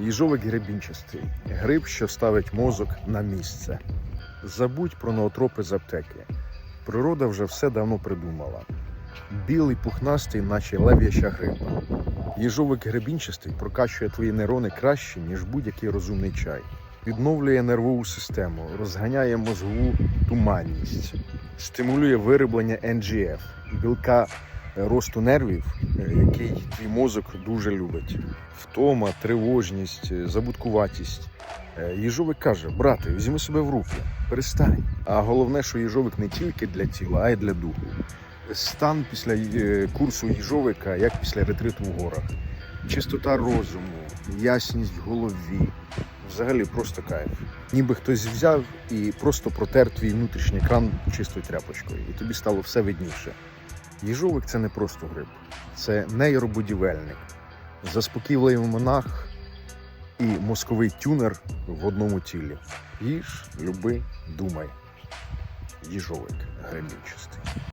Їжовик гребінчастий гриб, що ставить мозок на місце. Забудь про ноотропи з аптеки. Природа вже все давно придумала. Білий пухнастий, наче лев'яча гриба. Їжовик гребінчастий прокачує твої нейрони краще, ніж будь-який розумний чай. Відновлює нервову систему, розганяє мозгову туманність, стимулює вироблення NGF, білка росту нервів, е, який твій мозок дуже любить. Втома, тривожність, е, забуткуватість. Е, Їжовик каже: брате, візьми себе в руки, перестань. А головне, що їжовик не тільки для тіла, а й для духу. Стан після е, курсу їжовика, як після ретриту в горах. Чистота розуму, ясність в голові. Взагалі просто кайф. Ніби хтось взяв і просто протер твій внутрішній екран чистою тряпочкою, і тобі стало все видніше. Їжовик це не просто гриб, це нейробудівельник, заспокійливий монах і мозковий тюнер в одному тілі. Їж, люби, думай. Їжовик гребінчастий.